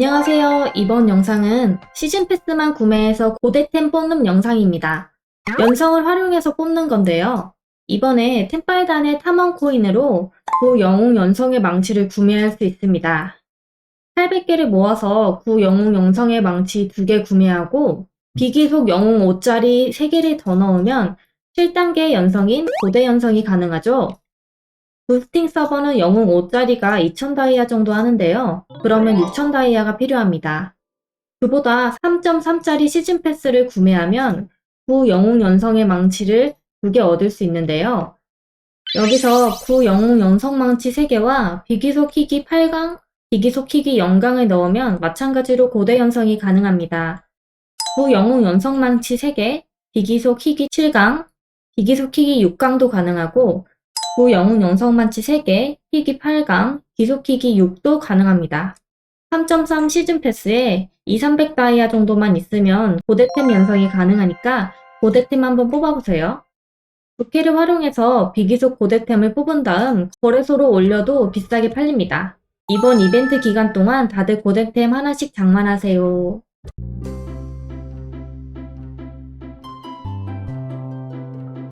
안녕하세요. 이번 영상은 시즌 패스만 구매해서 고대템 뽑는 영상입니다. 연성을 활용해서 뽑는 건데요. 이번에 템빨단의 탐험 코인으로 구 영웅 연성의 망치를 구매할 수 있습니다. 800개를 모아서 구 영웅 연성의 망치 2개 구매하고 비기속 영웅 5짜리 3개를 더 넣으면 7단계 연성인 고대 연성이 가능하죠. 부스팅 서버는 영웅 5짜리가 2000 다이아 정도 하는데요. 그러면 6000 다이아가 필요합니다. 그보다 3.3짜리 시즌 패스를 구매하면 구 영웅 연성의 망치를 2개 얻을 수 있는데요. 여기서 구 영웅 연성 망치 3개와 비기속 희귀 8강, 비기속 희귀 0강을 넣으면 마찬가지로 고대 연성이 가능합니다. 구 영웅 연성 망치 3개, 비기속 희귀 7강, 비기속 희귀 6강도 가능하고 구 영웅 영성만치 3개, 희귀 8강, 기속 희귀 6도 가능합니다. 3.3 시즌 패스에 2, 300 다이아 정도만 있으면 고대템 연성이 가능하니까 고대템 한번 뽑아보세요. 부캐를 활용해서 비기속 고대템을 뽑은 다음 거래소로 올려도 비싸게 팔립니다. 이번 이벤트 기간 동안 다들 고대템 하나씩 장만하세요.